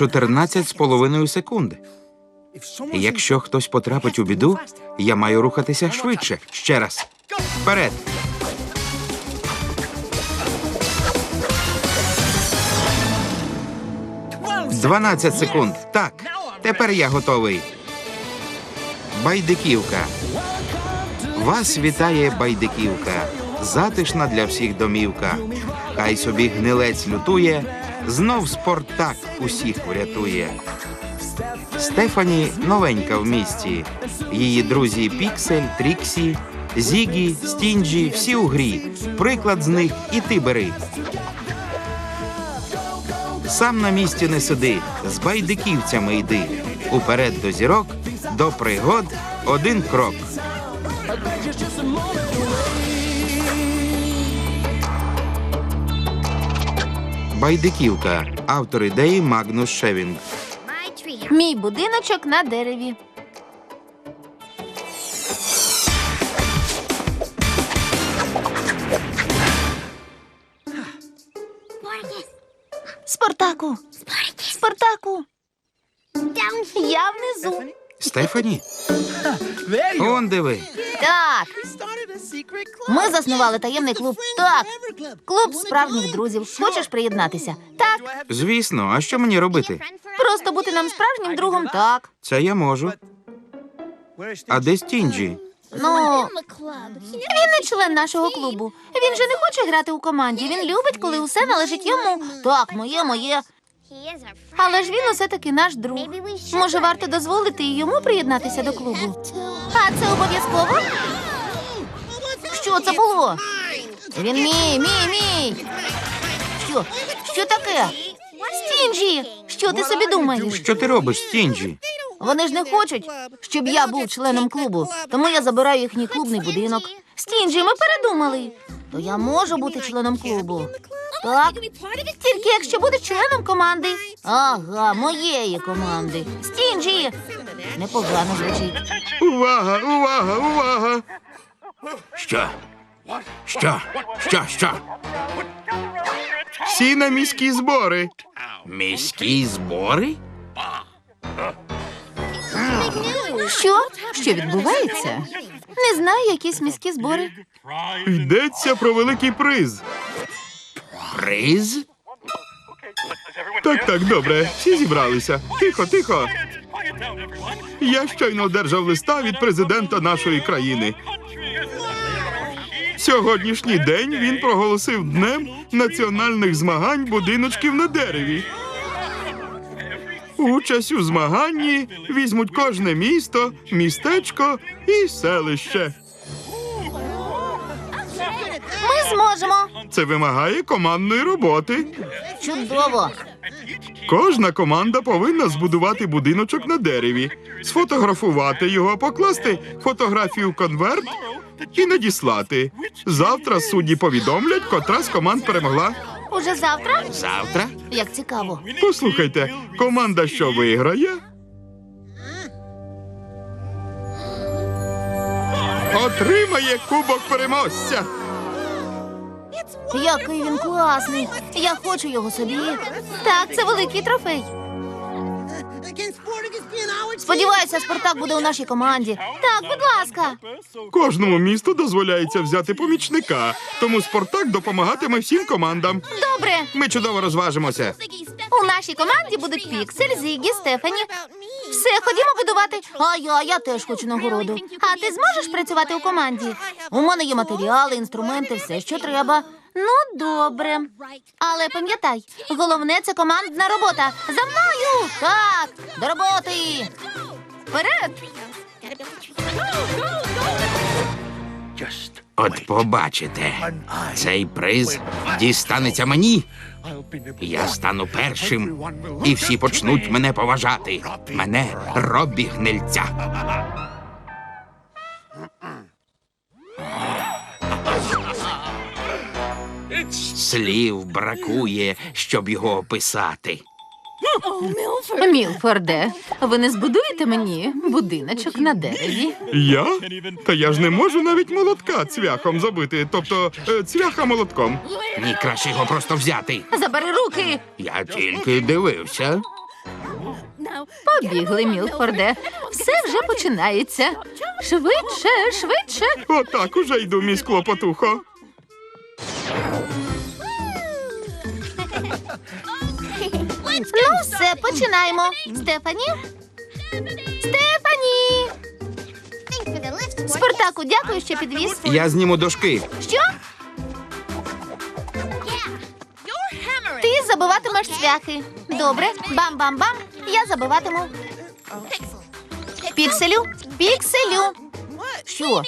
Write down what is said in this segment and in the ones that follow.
14 з половиною секунд. І Якщо хтось потрапить у біду, я маю рухатися швидше. Ще раз. Вперед. Дванадцять секунд. Так. Тепер я готовий. Байдиківка. Вас вітає байдиківка. Затишна для всіх домівка. Хай собі гнилець лютує, знов Спартак усіх врятує. Стефані новенька в місті. Її друзі Піксель, Тріксі, Зігі, Стінджі, всі у грі. Приклад з них і ти бери. Сам на місці не сиди, з байдиківцями йди. Уперед до зірок, до пригод один крок. Байдиківка. Автор ідеї Магнус Шевінг. Мій будиночок на дереві. Спартаку! Спартаку! Я внизу. Стефані? Он диви. Так, ми заснували таємний клуб. Так, клуб справжніх друзів. Хочеш приєднатися? Так, Звісно, а що мені робити? просто бути нам справжнім другом. Так. Це я можу. А де Стінджі? Ну, він не член нашого клубу. Він же не хоче грати у команді. Він любить, коли усе належить йому. Так, моє, моє. Але ж він усе таки наш друг. Може, варто дозволити і йому приєднатися до клубу? А це обов'язково? Що це було? Він мій, мій, мій. Що? Що таке? Стінджі! Що ти собі думаєш? Що ти робиш, Стінджі? Вони ж не хочуть, щоб я був членом клубу, тому я забираю їхній клубний будинок. Стінджі, ми передумали. То я можу бути членом клубу. Так, тільки якщо будеш членом команди. Ага, моєї команди. Стінджі! Непогано звучить. Увага, увага, увага. Що? Що? Що? Що? Всі на міські збори. Міські збори? Що? Що відбувається? Не знаю, якісь міські збори. Йдеться про великий приз. Приз? Так, так, добре. Всі зібралися. Тихо, тихо. Я щойно одержав листа від президента нашої країни. Сьогоднішній день він проголосив днем національних змагань будиночків на дереві. Участь у змаганні візьмуть кожне місто, містечко і селище. Зможемо. Це вимагає командної роботи. Чудово. Кожна команда повинна збудувати будиночок на дереві, сфотографувати його, покласти фотографію в конверт і надіслати. Завтра судді повідомлять, котра з команд перемогла. Уже завтра? Завтра? Як цікаво. Послухайте, команда, що виграє, отримає кубок переможця. Який він класний. Я хочу його собі. Так, це великий трофей. Сподіваюся, Спартак буде у нашій команді. Так, будь ласка. Кожному місту дозволяється взяти помічника, тому Спартак допомагатиме всім командам. Добре. Ми чудово розважимося. У нашій команді будуть Піксель, Зігі, Стефані. Все, ходімо будувати. А я, я теж хочу нагороду. А ти зможеш працювати у команді? У мене є матеріали, інструменти, все, що треба. Ну, добре. Але пам'ятай, головне це командна робота. За мною! Так, до роботи! Вперед! От побачите, цей приз дістанеться мені. Я стану першим, і всі почнуть мене поважати. Мене Робі Гнильця. Слів бракує, щоб його описати. Мілфорде, ви не збудуєте мені будиночок на дереві? Я? Та я ж не можу навіть молотка цвяхом забити, тобто е, цвяха молотком. Ні, краще його просто взяти. Забери руки! Я тільки дивився. Побігли, Мілфорде. Все вже починається. Швидше, швидше. Отак уже йду, мій клопотухо. Ну, все, починаємо. Стефані? Стефані! Спартаку, дякую, що підвіз. Я зніму дошки. Що? Ти забиватимеш цвяхи. Добре, бам-бам-бам. Я забиватиму. Пікселю, пікселю. Що?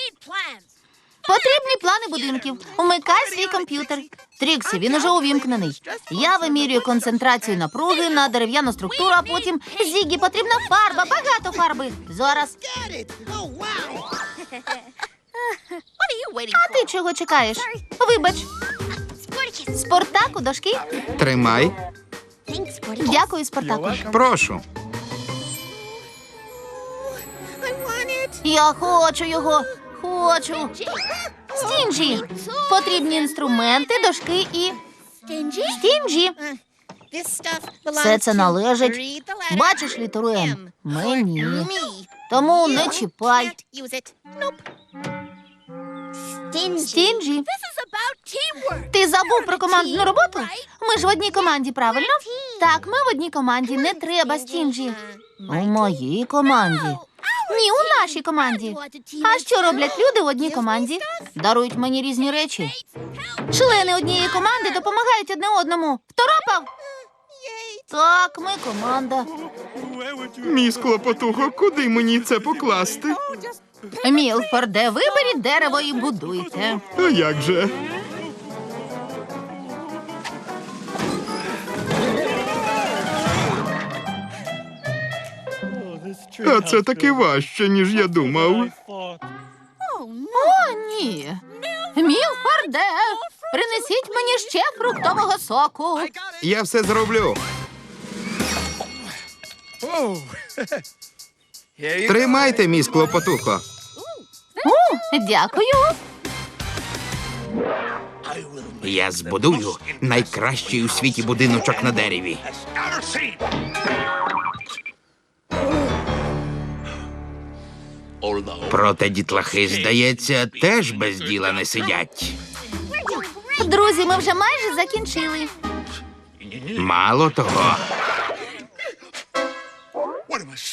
Потрібні плани будинків. Умикай свій комп'ютер. Тріксі, він уже увімкнений. Я вимірюю концентрацію напруги на дерев'яну структуру, а потім Зігі потрібна фарба, багато фарби. Зараз. А ти чого чекаєш? Вибач, Спартаку дошки. Тримай. Дякую, Спартаку. Прошу. Я хочу його. Хочу. Стінджі. Потрібні інструменти, дошки і стінджі. Все це належить. Бачиш літеру М? Мені. Тому не чіпай. Стінджі. Ти забув про командну роботу? Ми ж в одній команді, правильно? Так, ми в одній команді. Не треба стінджі. У моїй команді. Ні, у нашій команді. А що роблять люди в одній команді? Дарують мені різні речі. Члени однієї команди допомагають одне одному. Второпав? Так, ми команда. Мій клопотухо, куди мені це покласти? Мілфорде, виберіть дерево і будуйте. А як же? А це таки важче, ніж я думав. О, ні. Мілфорде, принесіть мені ще фруктового соку. Я все зроблю. Тримайте, мій клопотухо. О, дякую. Я збудую найкращий у світі будиночок на дереві. Проте дітлахи, здається, теж без діла не сидять. Друзі, ми вже майже закінчили. Мало того,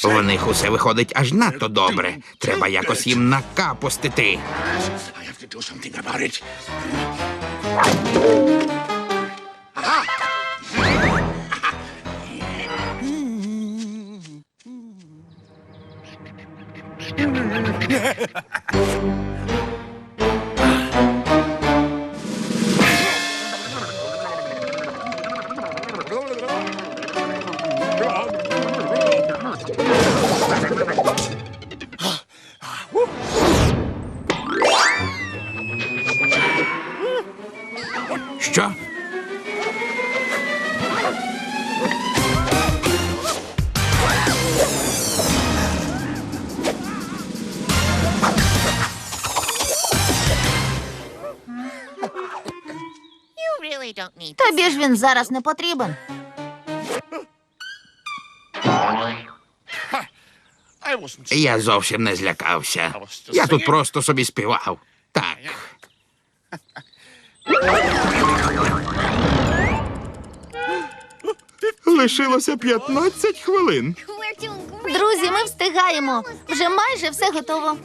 в них усе виходить аж надто добре. Треба якось їм накапустити. I have to do something about it. Yeah. Тобі ж він зараз не потрібен. Я зовсім не злякався. Я тут просто собі співав. Так. Лишилося 15 хвилин. Друзі, ми встигаємо. Вже майже все готово.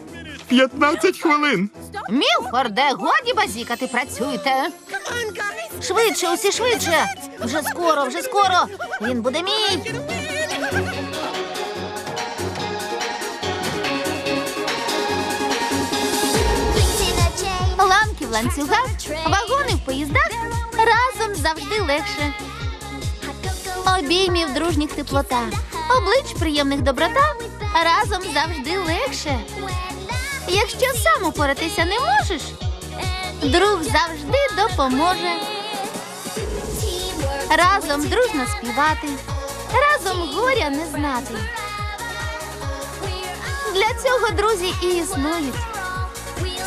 15 хвилин. Мілфорде, годі базікати, працюйте. Швидше, усі швидше. Вже скоро, вже скоро. Він буде мій. Ланки в ланцюгах, вагони в поїздах разом завжди легше. Обіймів дружніх теплота, облич приємних доброта разом завжди легше. Якщо сам упоратися не можеш, друг завжди допоможе. Разом дружно співати, разом горя не знати. Для цього друзі і існують.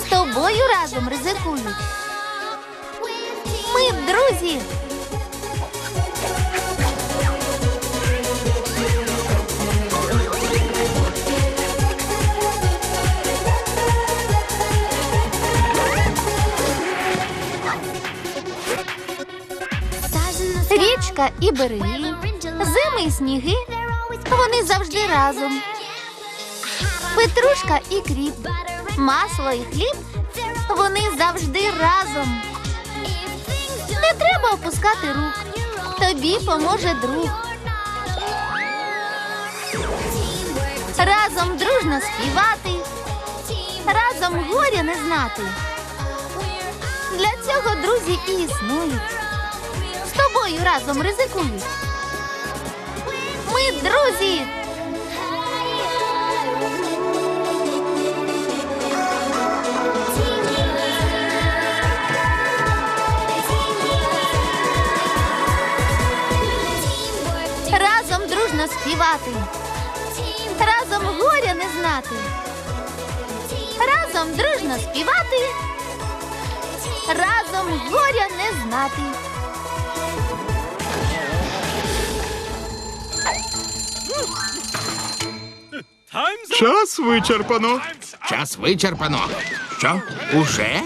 З тобою разом ризикують. Ми друзі. Петрушка і береги, зими і сніги. Вони завжди разом. Петрушка і кріп, масло і хліб. Вони завжди разом. Не треба опускати рук. Тобі поможе друг. Разом дружно співати, разом горя не знати. Для цього друзі і існують. Тобою разом ризикують. Ми друзі. Разом дружно співати. Разом горя не знати. Разом дружно співати. Разом горя не знати. Час вичерпано. Час вичерпано. Що? Уже?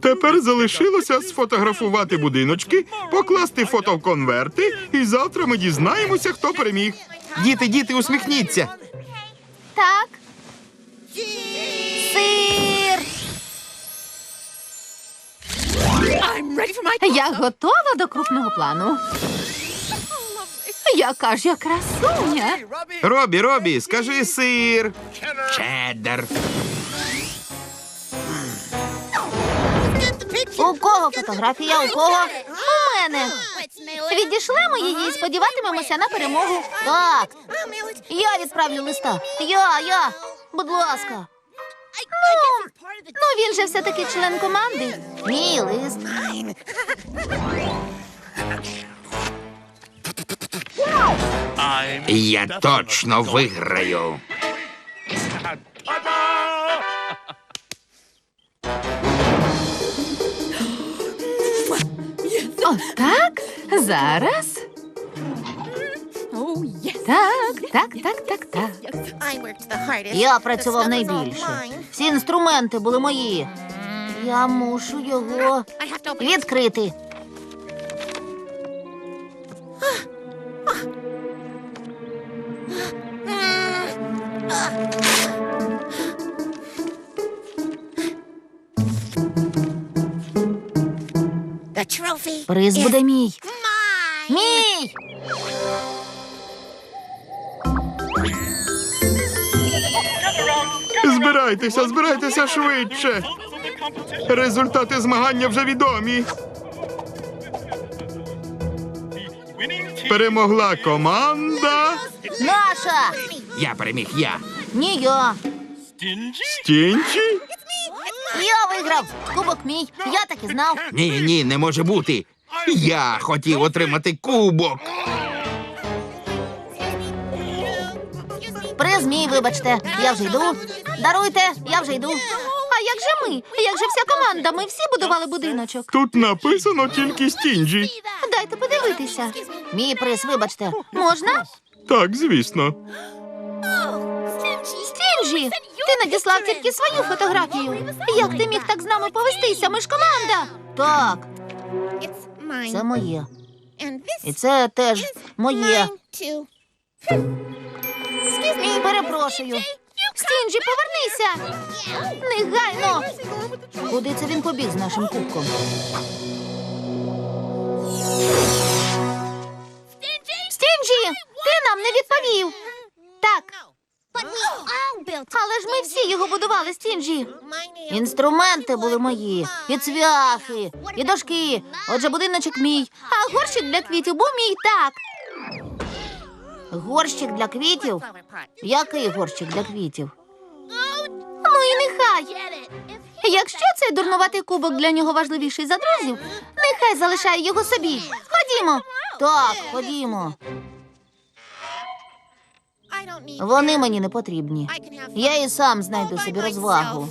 Тепер залишилося сфотографувати будиночки, покласти фото в конверти, і завтра ми дізнаємося, хто переміг. Діти, діти, усміхніться. Так. Сир. Я готова до крупного плану. Яка ж я красуня. Робі, Робі, скажи сир. Чеддер. У кого фотографія? У кого? У мене. Відійшлемо її і сподіватимемося на перемогу. Так. Я відправлю листа. Я, я. Будь ласка. Ну, ну він же все-таки член команди. Мій лист. Я точно виграю. Отак? Зараз? Так, так, так, так, так. Я працював найбільше. Всі інструменти були мої. Я мушу його відкрити. Приз буде мій. Мій! Збирайтеся, збирайтеся швидше. Результати змагання вже відомі. Перемогла команда Наша! Я переміг я. Ні я. Стінчі. Я виграв. Кубок мій. Я так і знав. Ні, ні, не може бути. Я хотів отримати кубок. Приз мій, вибачте. Я вже йду. Даруйте, я вже йду. А як же ми? Як же вся команда? Ми всі будували будиночок. Тут написано тільки стінджі. Дайте подивитися. Мій приз, вибачте. Можна? Так, звісно. Стінджі, ти надіслав тільки свою фотографію. Як ти міг так з нами повестися? Ми ж команда. Так, це моє. І це теж моє. Перепрошую. Стінджі, повернися. Негайно. Куди це він побіг з нашим кубком? Стінджі, ти нам не відповів. Так, але ж ми всі його будували, Стінджі. Інструменти були мої, і цвяхи, і дошки. Отже, будиночок мій, а горщик для квітів був мій так. Горщик для квітів? Який горщик для квітів? Ну і нехай. Якщо цей дурнуватий кубок для нього важливіший за друзів, нехай залишає його собі. Ходімо. Так, ходімо. Вони мені не потрібні. Я і сам знайду собі розвагу.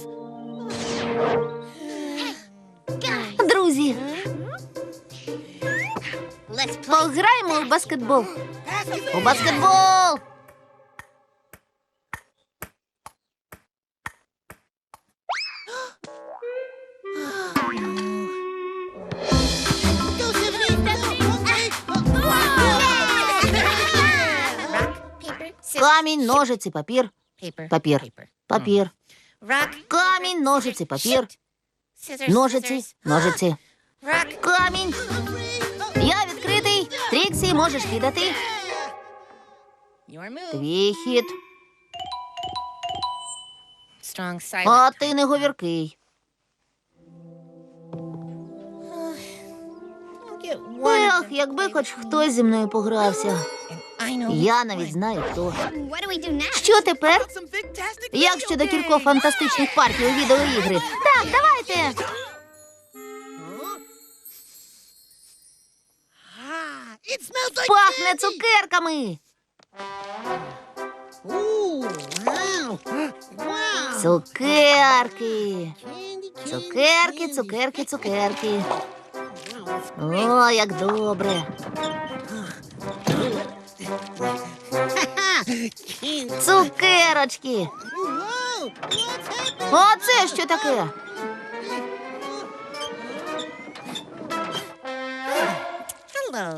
Друзі, пограємо у баскетбол. У баскетбол. Камінь, ножиці, папір. Папір. Папір. Камінь, ножиці, папір. Ножиці, ножиці. Камінь. Я відкритий. Тріксі, можеш кидати. Твій хід. А ти не говіркий. Ех, якби хоч хтось зі мною погрався. Я навіть знаю хто. Що тепер? Як щодо кількох фантастичних партій у відеоігри? Так, давайте. Пахне цукерками. Цукерки. Цукерки, цукерки, цукерки. О, як добре. Цукерочки. А це що таке?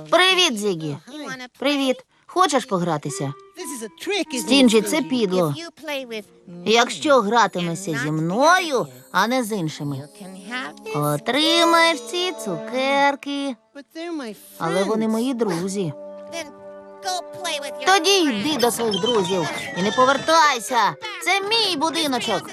Привіт, Зігі. Привіт. Хочеш погратися? Стінджі, це підло. Якщо гратимешся зі мною, а не з іншими, отримаєш ці цукерки. Але вони мої друзі. Тоді йди до своїх друзів і не повертайся. Це мій будиночок.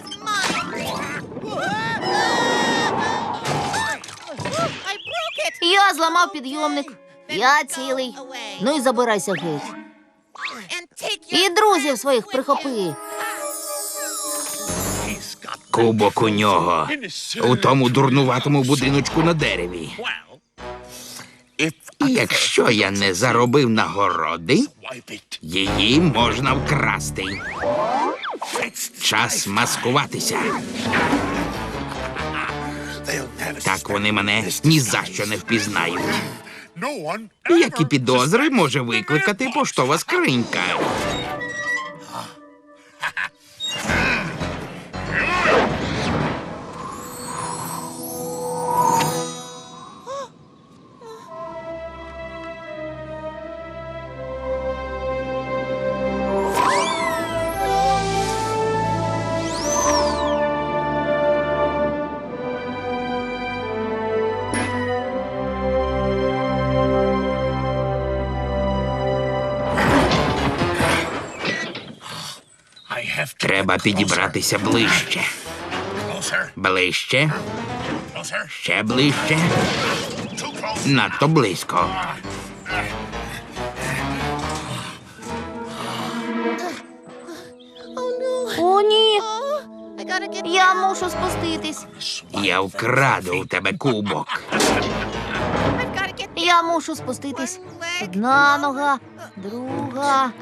Я зламав підйомник. Я цілий. Ну і забирайся геть. І друзів своїх прихопи. Кубок у нього. У тому дурнуватому будиночку на дереві. І якщо я не заробив нагороди, її можна вкрасти. Час маскуватися. Так вони мене ні за що не впізнають. Які підозри може викликати поштова скринька? Треба підібратися ближче. Ближче, ще ближче, надто близько. О, ні. Я мушу спуститись. Я вкраду у тебе кубок. Я мушу спуститись. Одна нога, друга.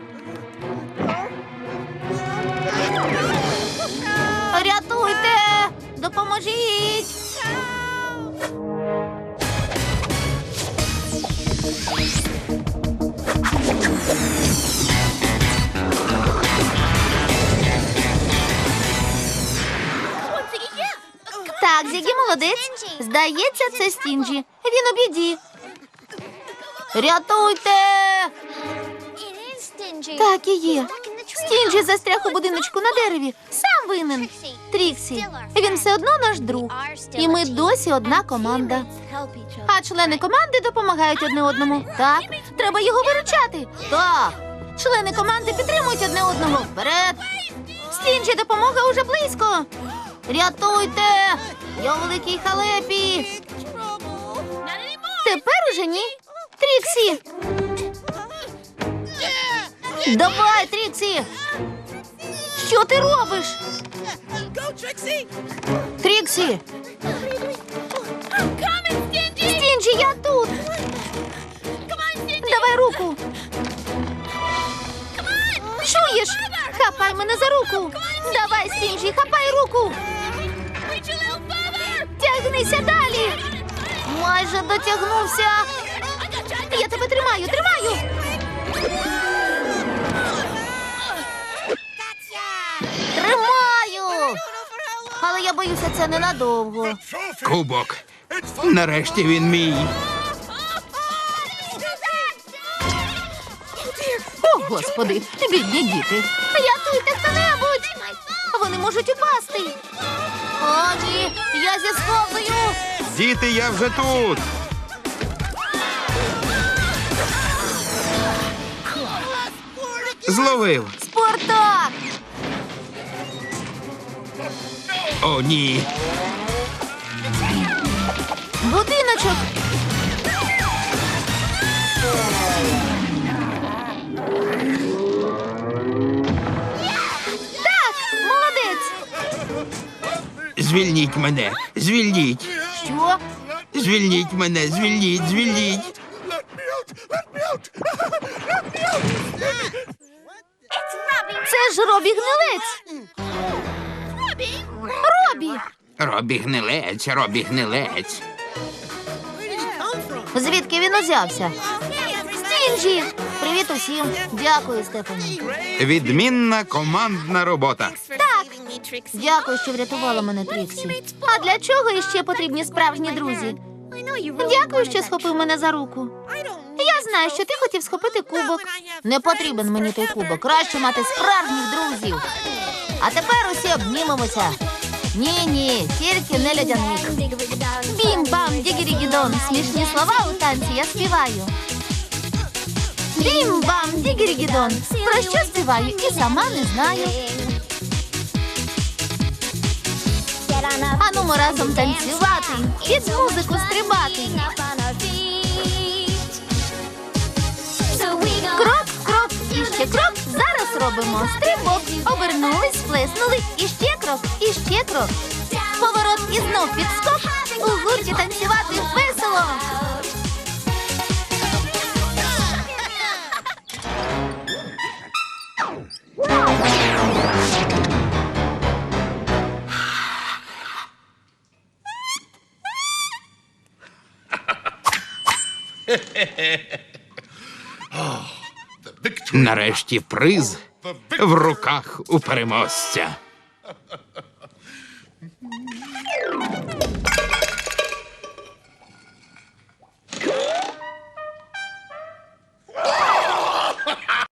Рятуйте! Допоможіть! Так, Зігі молодець. Здається, це Стінджі. Він у біді. Рятуйте! Так і є. Стінджі застряг у будиночку на дереві. Сам винен. Тріксі. Він все одно наш друг. І ми досі одна команда. А члени команди допомагають одне одному. Так, треба його виручати. Так. Члени команди підтримують одне одного. Вперед. Стінджі, допомога уже близько. Рятуйте! Я у великій халепі. Тепер уже ні. Тріксі. Давай, Тріксі. Що ти робиш? Тріксі. Стінджі, я тут. Давай руку. Чуєш? Хапай мене за руку. Давай, Стінджі, хапай руку. Тягнися далі. Майже дотягнувся. Я тебе тримаю, тримаю. Тримаю. Але я боюся, це ненадовго. Кубок. Нарешті він мій. О, господи, бідні діти. Рятуйте хто-небудь! Вони можуть упасти. О, ні, я зісковую. Діти, я вже тут. Зловив. Спартак! О, ні. Будиночок! Так, молодець! Звільніть мене. Звільніть. Що? Звільніть мене, звільніть, звільніть. Це ж Робі Гнилець! Робі! Робі гнилець, робі гнилець. Звідки він узявся? Стінджі! Привіт усім! Дякую, Стефані. Відмінна командна робота. Так, дякую, що врятувала мене Тріксі. А для чого іще потрібні справжні друзі? Дякую, що схопив мене за руку. Я знаю, що ти хотів схопити кубок. Не потрібен мені той кубок. Краще мати справжніх друзів. А тепер усі обнімемося. Ні, ні, тільки не льодяник. Бім-бам, дігірігідон. Смішні слова у танці я співаю. Бім-бам, дігірігідон. Про що співаю і сама не знаю. Анумо разом танцювати, під музику стрибати. Крок, крок, і ще крок. Зараз робимо стрибок. Обернулись, сплеснули, і ще крок, і ще крок. Поворот і знов підскок. У гурті танцювати весело. Нарешті приз в руках у переможця.